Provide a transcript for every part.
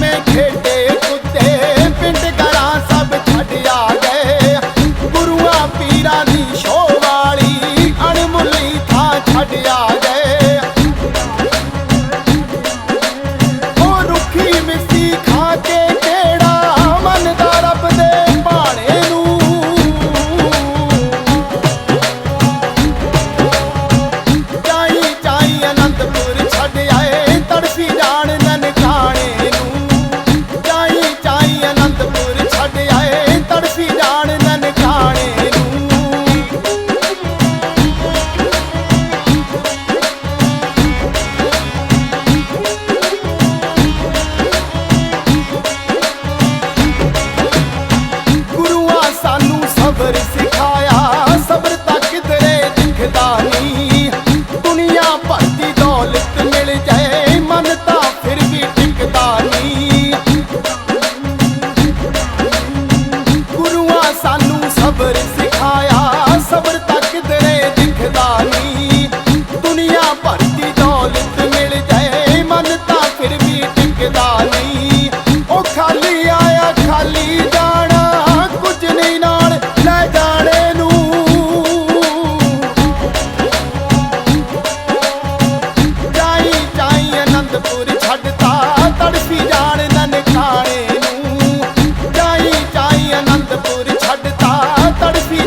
में छेटे ತಡಪಿ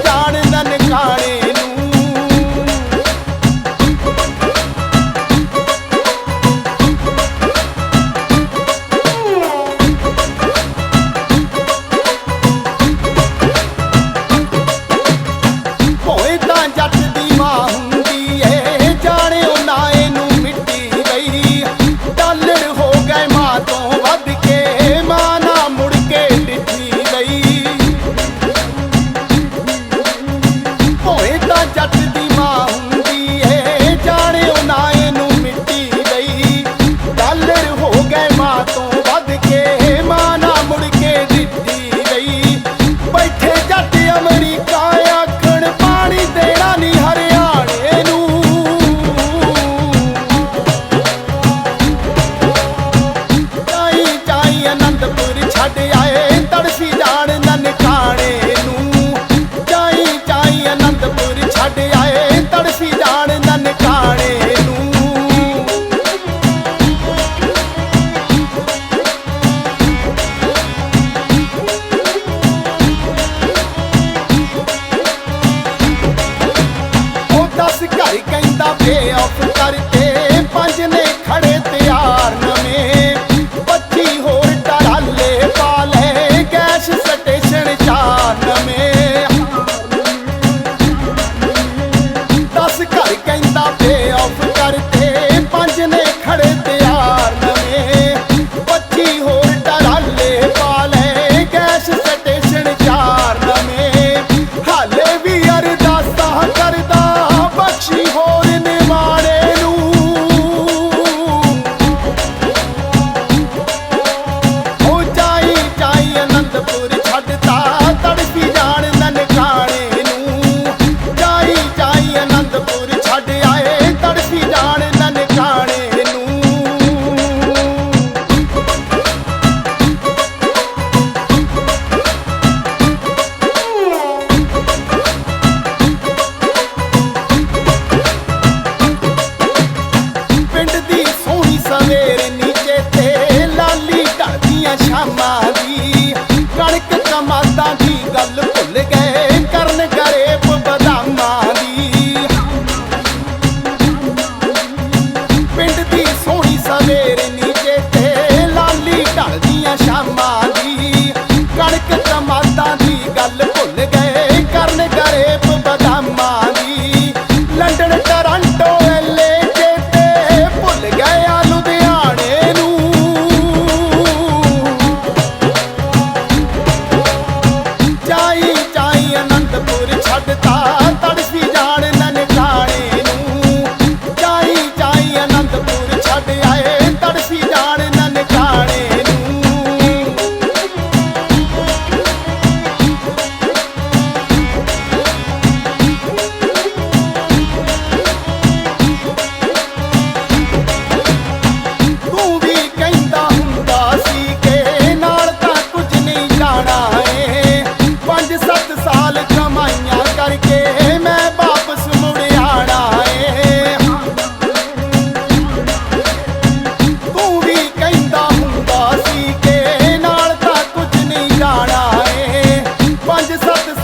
Yeah. ਕਰਤਾ ਤੜਪੀ ਜਾਣ ਨਨਕਾਣੇ ਨੂੰ। ਜਾਈ ਜਾਈ ਅਨੰਦਪੁਰ ਛੱਡ ਆਏ ਜਾਣ ਨਨਕਾਣੇ ਨੂੰ। ਪਿੰਡ ਦੀ ਸੋਹਣੀ ਸਵੇਰੇ ਕਰੇ ਮੁਬਦ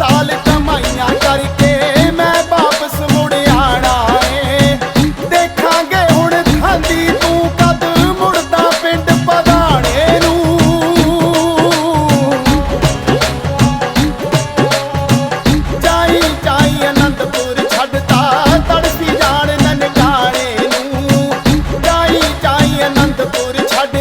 ਸਾਲ ਕਮਾਈਆਂ ਕਰਕੇ ਮੈਂ ਵਾਪਸ ਮੁੜ ਏ। ਦੇਖਾਂਗੇ ਹੁਣ ਖਾਂਦੀ ਤੂੰ ਕਦ ਮੁੜਦਾ ਪਿੰਡ ਪਧਾਣੇ ਨੂੰ। ਜਾਈ ਜਾਈ ਅਨੰਦਪੁਰ ਛੱਡਤਾ ਤੜਸੀ ਜਾਣ ਜਾਈ ਜਾਈ ਅਨੰਦਪੁਰ ਛੱਡ